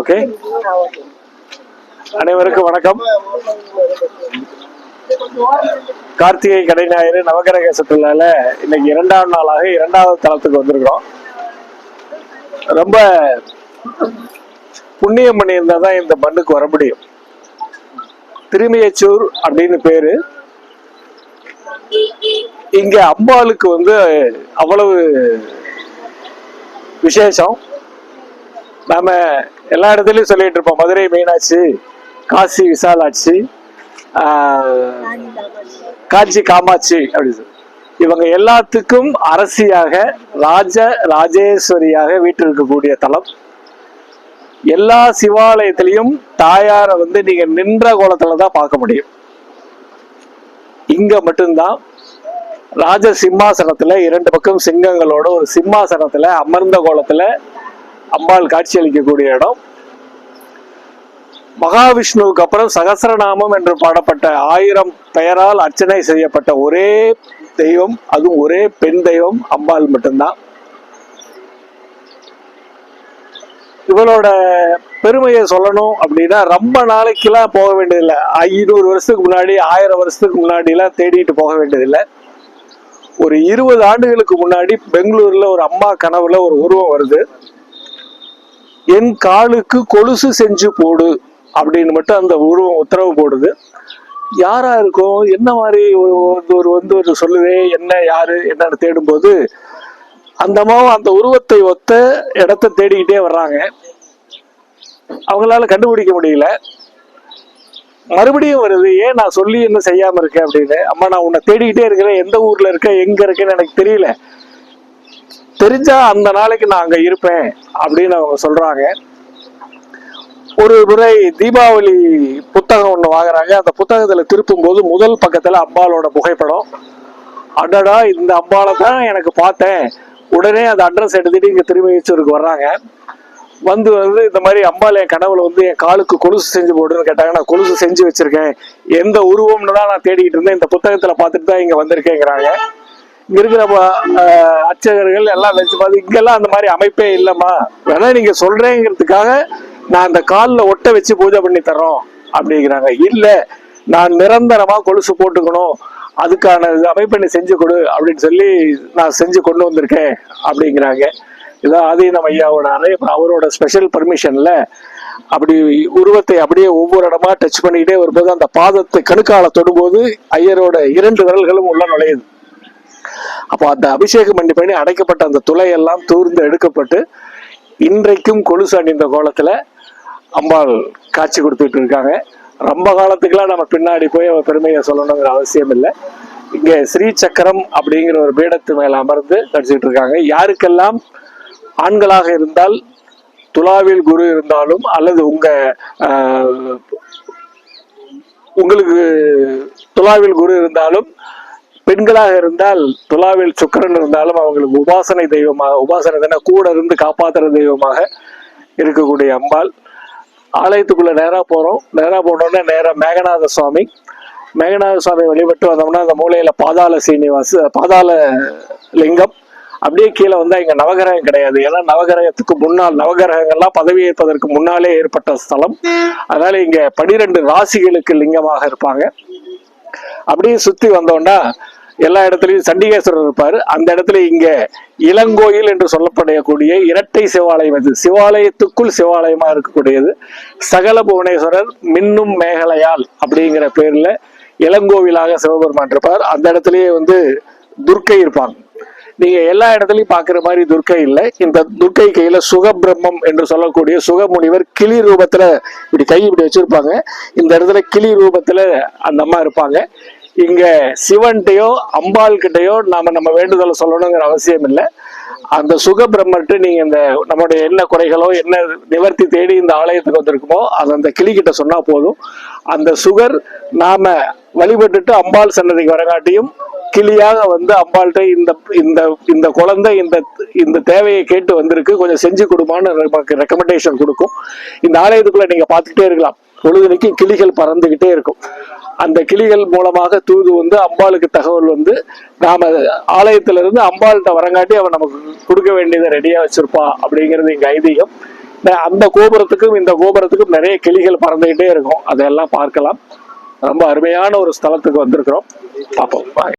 Okay அனைவருக்கும் வணக்கம். கார்த்திகை கடை ஞாயிறு நவகிரக சுற்றுலால இன்னைக்கு இரண்டாவது நாளாக இரண்டாவது தளத்துக்கு வந்திருக்கிறோம். ரொம்ப புண்ணியம் பண்ணியிருந்தா தான் இந்த மண்ணுக்கு வர முடியும். திருமியச்சூர் அப்படின்னு பேரு. இங்க அம்பாளுக்கு வந்து அவ்வளவு விசேஷம். நாம எல்லா இடத்துலயும் சொல்லிட்டு இருப்போம். மதுரை மீனாட்சி காசி விசாலாட்சி காஞ்சி காமாட்சி அப்படின்னு இவங்க எல்லாத்துக்கும் அரசியாக ராஜ ராஜேஸ்வரியாக வீட்டில் இருக்கக்கூடிய தலம். எல்லா சிவாலயத்திலையும் தாயாரை வந்து நீங்க நின்ற கோலத்துல தான் பார்க்க முடியும். இங்க மட்டும்தான். ராஜ சிம்மாசனத்துல இரண்டு பக்கம் சிங்கங்களோட ஒரு சிம்மாசனத்துல அமர்ந்த கோலத்துல அம்பாள் காட்சியளிக்கக்கூடிய இடம். மகாவிஷ்ணுவுக்கு அப்புறம் சகசரநாமம் என்று பாடப்பட்ட ஆயிரம் பெயரால் அர்ச்சனை செய்யப்பட்ட ஒரே தெய்வம் அதுவும் ஒரே பெண் தெய்வம் அம்பாள் மட்டும்தான். இவளோட பெருமையை சொல்லணும் அப்படின்னா ரொம்ப நாளைக்கெல்லாம் போக வேண்டியதில்லை. ஐநூறு வருஷத்துக்கு முன்னாடி ஆயிரம் வருஷத்துக்கு முன்னாடி எல்லாம் தேடிட்டு போக வேண்டியதில்லை. ஒரு இருபது ஆண்டுகளுக்கு முன்னாடி பெங்களூர்ல ஒரு அம்மா கனவுல ஒரு உருவம் வருது. என் காலுக்கு கொலுசு செஞ்சு போடு அப்படின்னு மட்டும் அந்த உருவம் உத்தரவு போடுது. யாரா இருக்கும் என்ன மாதிரி ஒரு ஒரு வந்து ஒரு சொல்லுதே என்ன யாரு என்னன்னு தேடும்போது அந்த அம்மாவும் அந்த உருவத்தை ஒத்த இடத்த தேடிக்கிட்டே வர்றாங்க. அவங்களால கண்டுபிடிக்க முடியல. மறுபடியும் வருது ஏன் நான் சொல்லி என்ன செய்யாம இருக்கேன்? அப்படின்னு. அம்மா நான் உன்னை தேடிக்கிட்டே இருக்கிறேன். எந்த ஊர்ல இருக்க எங்க இருக்கேன்னு எனக்கு தெரியல. தெரிஞ்சா அந்த நாளைக்கு நான் அங்க இருப்பேன் அப்படின்னு அவங்க சொல்றாங்க. ஒரு முறை தீபாவளி புத்தகம் ஒன்று வாங்குறாங்க. அந்த புத்தகத்துல திருப்பும் போது முதல் பக்கத்துல அம்பாலோட புகைப்படம். அடடா இந்த அம்பாலை தான் எனக்கு பார்த்தேன். உடனே அந்த அட்ரஸ் எடுத்துட்டு இங்க திருமயிச்சூருக்கு வர்றாங்க. வந்து வந்து இந்த மாதிரி அம்பாள் என் கனவுல வந்து என் காலுக்கு கொலுசு செஞ்சு போடுன்னு கேட்டாங்க. நான் கொலுசு செஞ்சு வச்சிருக்கேன். எந்த உருவம்னு தான் நான் தேடிக்கிட்டு இருந்தேன். இந்த புத்தகத்துல பார்த்துட்டு தான் இங்க வந்திருக்கேங்கிறாங்க. இங்க இருக்கிற அர்ச்சகர்கள் எல்லாம் வச்சு பார்த்து இங்கெல்லாம் அந்த மாதிரி அமைப்பே இல்லம்மா. வேணா நீங்க சொல்றேங்கிறதுக்காக நான் அந்த காலில் ஒட்ட வச்சு பூஜை பண்ணி தரோம் அப்படிங்கிறாங்க. இல்ல நான் நிரந்தரமா கொலுசு போட்டுக்கணும். அதுக்கான அமைப்பை நீ செஞ்சு கொடு. அப்படின்னு சொல்லி நான் செஞ்சு கொண்டு வந்திருக்கேன். அப்படிங்கிறாங்க. இதான் ஆதீனம் ஐயாவோட அறை அவரோட ஸ்பெஷல் பர்மிஷன்ல அப்படி உருவத்தை அப்படியே ஒவ்வொரு இடமா டச் பண்ணிக்கிட்டே வரும்போது அந்த பாதத்தை கணுக்கால தொடும்போது ஐயரோட இரண்டு விரல்களும் உள்ள நுழையுது. அப்போ அந்த அபிஷேகம் பண்ணி பண்ணி அடைக்கப்பட்ட அந்த துளை எல்லாம் தூர்ந்து எடுக்கப்பட்டு இன்றைக்கும் கொலுசு அணிந்த கோலத்துல அம்பாள் காட்சி கொடுத்துட்டு இருக்காங்க. ரொம்ப காலத்துக்கெல்லாம் நம்ம பின்னாடி போய் அவ பெருமையை சொல்லணுங்கிற அவசியம் இல்லை. இங்கே ஸ்ரீ சக்கரம் அப்படிங்கிற ஒரு பீடத்து மேல அமர்ந்து நடிச்சிட்டு இருக்காங்க. யாருக்கெல்லாம் ஆண்களாக இருந்தால் துலாவில் குரு இருந்தாலும் அல்லது உங்க உங்களுக்கு துலாவில் குரு இருந்தாலும் பெண்களாக இருந்தால் துலாவில் சுக்கரன் இருந்தாலும் அவங்களுக்கு உபாசனை தெய்வமாக உபாசனை தானே கூட இருந்து காப்பாத்துற தெய்வமாக இருக்கக்கூடிய அம்பாள். ஆலயத்துக்குள்ள நேராக போறோம். நேராக போனோடனே நேராக மேகநாத சுவாமி. மேகநாத சுவாமி வழிபட்டு வந்தோம்னா அந்த மூலையில பாதாள சீனிவாச பாதாள லிங்கம். அப்படியே கீழே வந்தா இங்க நவகிரகம் கிடையாது. ஏன்னா நவகிரகத்துக்கு முன்னால் நவகிரகங்கள்லாம் பதவி ஏற்பதற்கு முன்னாலே ஏற்பட்ட ஸ்தலம். அதனால இங்க பனிரெண்டு ராசிகளுக்கு லிங்கமாக இருப்பாங்க. அப்படியே சுத்தி வந்தோம்னா எல்லா இடத்துலயும் சண்டிகேஸ்வரர் இருப்பாரு. அந்த இடத்துல இங்க இளங்கோயில் என்று சொல்லப்படக்கூடிய இரட்டை சிவாலயம் இது. சிவாலயத்துக்குள் சிவாலயமா இருக்கக்கூடியது. சகல புவனேஸ்வரர் மின்னும் மேகலையால் அப்படிங்கிற பேர்ல இளங்கோவிலாக சிவபெருமான் இருப்பார். அந்த இடத்துலயே வந்து துர்க்கை இருப்பாங்க. நீங்க எல்லா இடத்துலயும் பாக்குற மாதிரி துர்க்கை இல்லை. இந்த துர்க்கை கையில சுகபிரம்மம் என்று சொல்லக்கூடிய சுகமுனிவர் கிளி ரூபத்துல இப்படி கை இப்படி வச்சிருப்பாங்க. இந்த இடத்துல கிளி ரூபத்துல அந்த அம்மா இருப்பாங்க. இங்க சிவன்கிட்டயோ அம்பாள் கிட்டயோ நாம நம்ம வேண்டுதலை சொல்லணுங்கிற அவசியம் இல்லை. அந்த சுக பிரம்மர்கிட்ட நீங்க இந்த நம்முடைய என்ன குறைகளோ என்ன நிவர்த்தி தேடி இந்த ஆலயத்துக்கு வந்திருக்குமோ அது அந்த கிளிகிட்ட சொன்னா போதும். அந்த சுகர் நாம வழிபட்டுட்டு அம்பாள் சன்னதிக்கு வரங்காட்டியும் கிளியாக வந்து அம்பாள்கிட்ட இந்த இந்த இந்த குழந்தை இந்த இந்த தேவையை கேட்டு வந்திருக்கு. கொஞ்சம் செஞ்சு கொடுமான்னு நமக்கு ரெக்கமெண்டேஷன் கொடுக்கும். இந்த ஆலயத்துக்குள்ள நீங்க பார்த்துக்கிட்டே இருக்கலாம். பொழுதுனைக்கும் கிளிகள் பறந்துகிட்டே இருக்கும். அந்த கிளிகள் மூலமாக தூது வந்து அம்பாளுக்கு தகவல் வந்து நாம ஆலயத்திலிருந்து அம்பாள்கிட்ட வரங்காட்டி அவன் நமக்கு கொடுக்க வேண்டியதை ரெடியா வச்சிருப்பா அப்படிங்கிறது இங்க ஐதீகம். அந்த கோபுரத்துக்கும் இந்த கோபுரத்துக்கும் நிறைய கிளிகள் பறந்துகிட்டே இருக்கும். அதெல்லாம் பார்க்கலாம். ரொம்ப அருமையான ஒரு ஸ்தலத்துக்கு வந்திருக்கிறோம். பார்ப்போம். பாய்